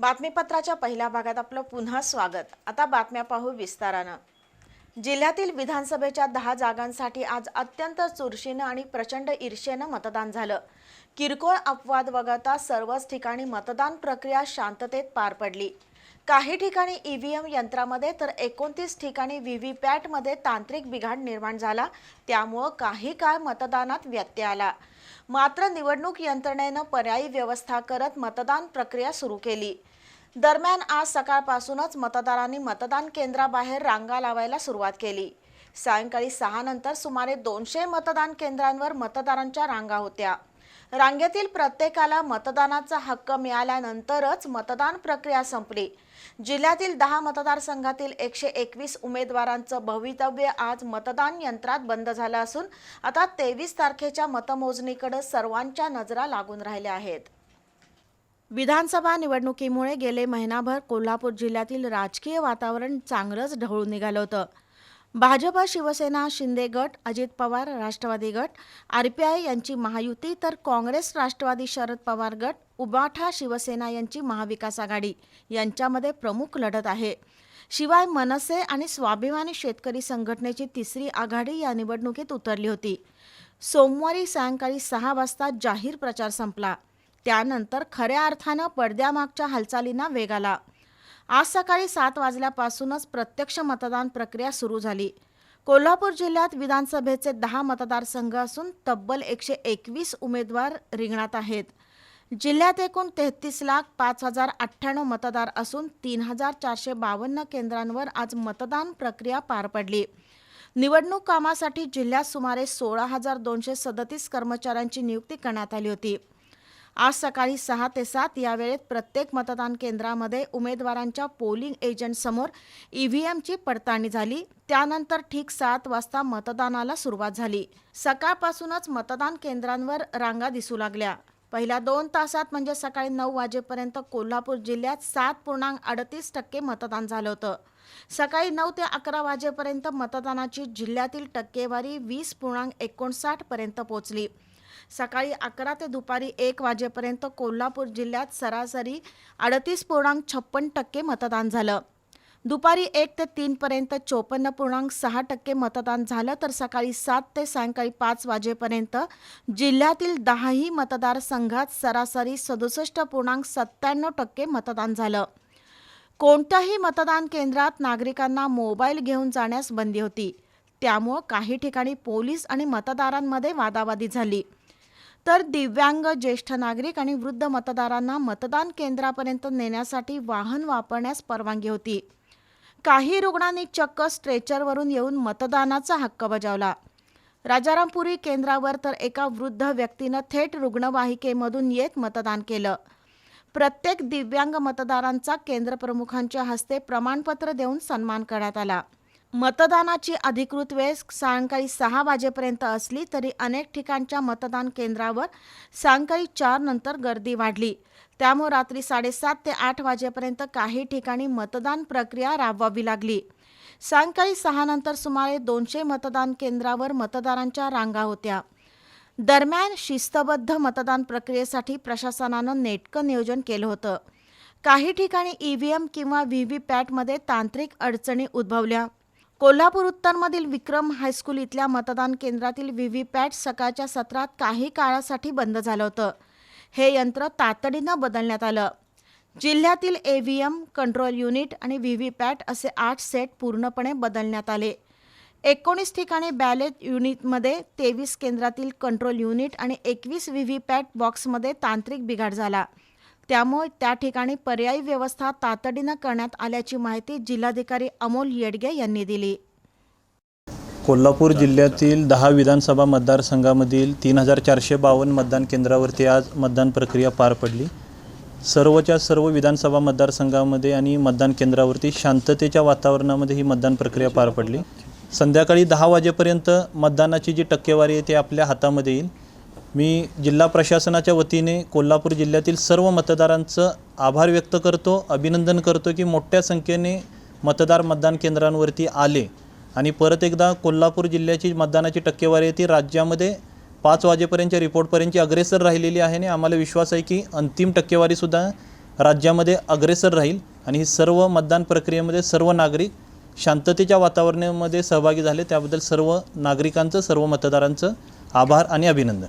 बातमीपत्राच्या पहिल्या भागात आपलं पुन्हा स्वागत. आता बातम्या पाहू विस्तारानं. जिल्ह्यातील विधानसभेच्या दहा जागांसाठी आज अत्यंत चुरशीनं आणि प्रचंड ईर्षेनं मतदान झालं. किरकोळ अपवाद वगळता सर्वच ठिकाणी मतदान प्रक्रिया शांततेत पार पडली. काही ठिकाणी ईव्हीएम यंत्रामध्ये तर एकोणतीस ठिकाणी व्ही व्ही पॅटमध्ये तांत्रिक बिघाड निर्माण झाला. त्यामुळं काही काळ मतदानात व्यत्यय आला. मात्र निवडणूक यंत्रणेनं पर्यायी व्यवस्था करत मतदान प्रक्रिया सुरू केली. दरम्यान आज सकाळपासूनच मतदारांनी मतदान केंद्राबाहेर रांगा लावायला सुरुवात केली. सायंकाळी सहा नंतर सुमारे दोनशे मतदान केंद्रांवर मतदारांच्या रांगा होत्या. रांगेतील प्रत्येकाला मतदानाचा हक्क मिळाल्यानंतरच मतदान प्रक्रिया संपली. जिल्ह्यातील दहा मतदारसंघातील एकशे एकवीस उमेदवारांचं भवितव्य आज मतदान यंत्रात बंद झालं असून आता तेवीस तारखेच्या मतमोजणीकडे सर्वांच्या नजरा लागून राहिल्या आहेत. विधानसभा निवडणुकीमुळे गेले महिनाभर कोल्हापूर जिल्ह्यातील राजकीय वातावरण चांगलंच ढवळून निघालं होतं. भाजप शिवसेना शिंदे गट अजित पवार राष्ट्रवादी गट आरपीआय यांची महायुती तर काँग्रेस राष्ट्रवादी शरद पवार गट उबाठा शिवसेना यांची महाविकास आघाडी यांच्यामध्ये प्रमुख लढत आहे. शिवाय मनसे आणि स्वाभिमानी शेतकरी संघटनेची तिसरी आघाडी या निवडणुकीत उतरली होती. सोमवारी सायंकाळी सहा वाजता जाहीर प्रचार संपला. त्यानंतर खऱ्या अर्थानं पडद्यामागच्या हालचालींना वेग आला. आज सकाळी सात वाजल्यापासूनच प्रत्यक्ष मतदान प्रक्रिया सुरू झाली. कोल्हापूर जिल्ह्यात विधानसभेचे दहा मतदारसंघ असून तब्बल एकशे एकवीस उमेदवार रिंगणात आहेत. जिल्ह्यात एकूण तेहतीस लाख पाच हजार अठ्ठ्याण्णव मतदार असून तीन हजार चारशे बावन्न केंद्रांवर आज मतदान प्रक्रिया पार पडली. निवडणूक कामासाठी जिल्ह्यात सुमारे सोळा हजार दोनशे सदतीस कर्मचाऱ्यांची नियुक्ती करण्यात आली होती. आज सकाळी सहा ते सात या वेळेत प्रत्येक मतदान केंद्रामध्ये उमेदवारांच्या पोलिंग एजंटसमोर ईव्हीएमची पडताळणी झाली. त्यानंतर ठीक सात वाजता मतदानाला सुरुवात झाली. सकाळपासूनच मतदान केंद्रांवर रांगा दिसू लागल्या. पहिल्या दोन तासात म्हणजे सकाळी नऊ वाजेपर्यंत कोल्हापूर जिल्ह्यात सात पूर्णांक अडतीस टक्के मतदान झालं होतं. सकाळी नऊ ते अकरा वाजेपर्यंत मतदानाची जिल्ह्यातील टक्केवारी वीस पूर्णांक एकोणसाठ पर्यंत पोहोचली. सकाळी अकरा ते दुपारी एक वाजेपर्यंत कोल्हापूर जिल्ह्यात सरासरी अडतीस पूर्णांक छप्पन टक्के मतदान झालं. दुपारी एक ते तीनपर्यंत चोपन्न पूर्णांक सहा टक्के मतदान झालं तर सकाळी सात ते सायंकाळी पाच वाजेपर्यंत जिल्ह्यातील दहाही मतदारसंघात सरासरी सदुसष्ट पूर्णांक सत्त्याण्णव टक्के मतदान झालं. कोणत्याही मतदान केंद्रात नागरिकांना मोबाईल घेऊन जाण्यास बंदी होती. त्यामुळं काही ठिकाणी पोलीस आणि मतदारांमध्ये वादावादी झाली. तर दिव्यांग ज्येष्ठ नागरिक आणि वृद्ध मतदारांना मतदान केंद्रापर्यंत नेण्यासाठी वाहन वापरण्यास परवानगी होती. काही रुग्णांनी चक्क स्ट्रेचरवरून येऊन मतदानाचा हक्क बजावला. राजारामपुरी केंद्रावर तर एका वृद्ध व्यक्तीनं थेट रुग्णवाहिकेमधून येत मतदान केलं. प्रत्येक दिव्यांग मतदारांचा केंद्रप्रमुखांच्या हस्ते प्रमाणपत्र देऊन सन्मान करण्यात आला. मतदानाची अधिकृत वेळ सायंकाळी सहा वाजेपर्यंत असली तरी अनेक ठिकाणच्या मतदान केंद्रावर सायंकाळी चार नंतर गर्दी वाढली. त्यामुळे रात्री साडेसात ते आठ वाजेपर्यंत काही ठिकाणी मतदान प्रक्रिया राबवावी लागली. सायंकाळी सहा नंतर सुमारे दोनशे मतदान केंद्रावर मतदारांच्या रांगा होत्या. दरम्यान शिस्तबद्ध मतदान प्रक्रियेसाठी प्रशासनानं नेटकं नियोजन केलं होतं. काही ठिकाणी ईव्हीएम किंवा व्ही व्ही पॅटमध्ये तांत्रिक अडचणी उद्भवल्या. कोल्हापूर उत्तरमधील विक्रम हायस्कूल इथल्या मतदान केंद्रातील व्हीव्हीपॅट सकाळच्या सत्रात काही काळासाठी बंद झालं होतं. हे यंत्र तातडीनं बदलण्यात आलं. जिल्ह्यातील एव्हीएम कंट्रोल युनिट आणि व्हीव्हीपॅट असे आठ सेट पूर्णपणे बदलण्यात आले. एकोणीस ठिकाणी बॅलेट युनिटमध्ये तेवीस केंद्रातील कंट्रोल युनिट आणि एकवीस व्हीव्हीपॅट बॉक्समध्ये तांत्रिक बिघाड झाला. त्यामुळे त्या ठिकाणी पर्यायी व्यवस्था तातडीनं करण्यात आल्याची माहिती जिल्हाधिकारी अमोल येडगे यांनी दिली. कोल्हापूर जिल्ह्यातील दहा विधानसभा मतदारसंघामधील तीन हजार चारशे बावन्न मतदान केंद्रावरती आज मतदान प्रक्रिया पार पडली. सर्वच्या सर्व विधानसभा मतदारसंघामध्ये आणि मतदान केंद्रावरती शांततेच्या वातावरणामध्ये ही मतदान प्रक्रिया पार पडली. संध्याकाळी दहा वाजेपर्यंत मतदानाची जी टक्केवारी आहे ती आपल्या हातामध्ये येईल. मी जिल्हा प्रशासनाच्या वतीने कोल्हापूर जिल्ह्यातील सर्व मतदारांचं आभार व्यक्त करतो अभिनंदन करतो की मोठ्या संख्येने मतदार मतदान केंद्रांवरती आले. आणि परत एकदा कोल्हापूर जिल्ह्याची मतदानाची टक्केवारी आहे ती राज्यामध्ये पाच वाजेपर्यंतच्या रिपोर्टपर्यंतची अग्रेसर राहिलेली आहे आणि आम्हाला विश्वास आहे की अंतिम टक्केवारीसुद्धा राज्यामध्ये अग्रेसर राहील आणि ही सर्व मतदान प्रक्रियेमध्ये सर्व नागरिक शांततेच्या वातावरणामध्ये सहभागी झाले. त्याबद्दल सर्व नागरिकांचं सर्व मतदारांचं आभार आणि अभिनंदन.